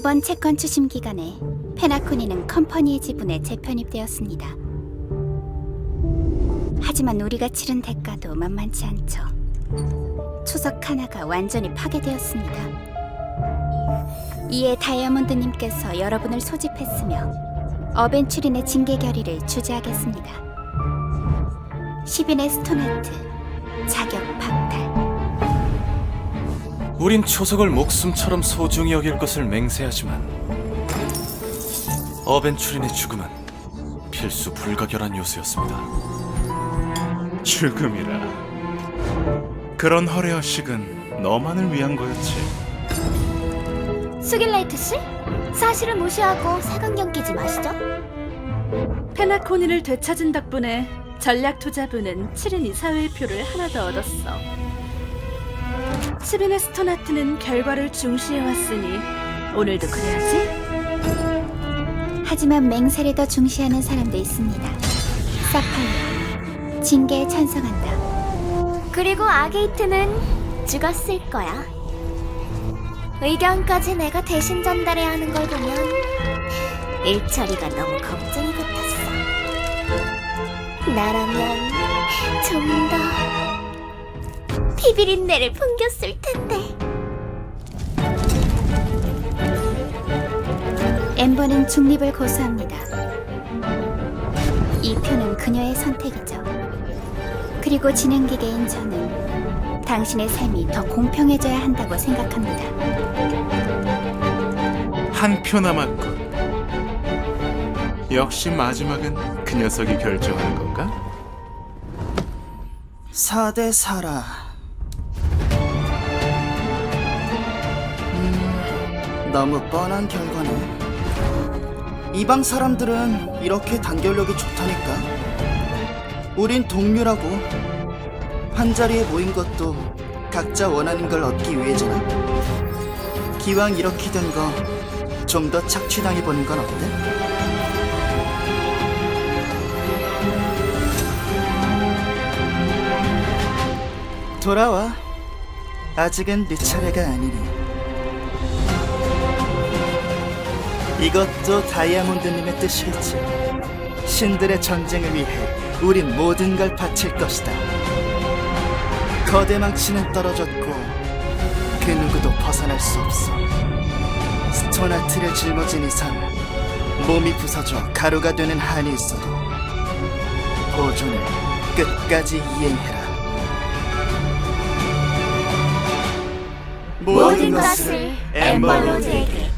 이번 채권 추심 기간에 페나코니는 컴퍼니의 지분에 재편입되었습니다. 하지만 우리가 치른 대가도 만만치 않죠. 초석 하나가 완전히 파괴되었습니다. 이에 다이아몬드님께서 여러분을 소집했으며 어벤츄린의 징계 결의를 주재하겠습니다. 10인의 스톤하트 자격 박탈 우린 초석을 목숨처럼 소중히 여길 것을 맹세하지만 어벤츄린의 죽음은 필수 불가결한 요소였습니다. 죽음이라. 그런 허례허식은 너만을 위한 거였지. 수길라이트 씨? 사실을 무시하고 색안경 끼지 마시죠. 페나코니를 되찾은 덕분에 전략 투자부는 7인 이사회의 표를 하나 더 얻었어. 시비네 스토나트는 결과를 중시해왔으니 오늘도 그래야지. 하지만 맹세를 더 중시하는 사람도 있습니다. 사파이어 징계에 찬성한다. 그리고 아게이트는 죽었을 거야. 의견까지 내가 대신 전달해야 하는 걸 보면 일처리가 너무 걱정이 같았어. 나라면 피비린내를 풍겼을 텐데. 엠버는 중립을 고수합니다. 이 표는 그녀의 선택이죠. 그리고 진행기계인 저는 당신의 삶이 더 공평해져야 한다고 생각합니다. 한 표 남았군. 역시 마지막은 그 녀석이 결정하는 건가? 4대 4라. 너무 뻔한 결과네. 이방 사람들은 이렇게 단결력이 좋다니까. 우린 동료라고. 한 자리에 모인 것도 각자 원하는 걸 얻기 위해잖아. 기왕 이렇게 된 거 좀 더 착취당해 보는 건 어때? 돌아와. 아직은 네 차례가 아니니. 이것도 다이아몬드님의 뜻일지. 신들의 전쟁을 위해 우린 모든 걸 바칠 것이다. 거대 망치는 떨어졌고 그 누구도 벗어날 수 없어. 스토나트를 짊어진 이상 몸이 부서져 가루가 되는 한이 있어도 보존을 끝까지 이행해라. 모든 것을 엠버로드에게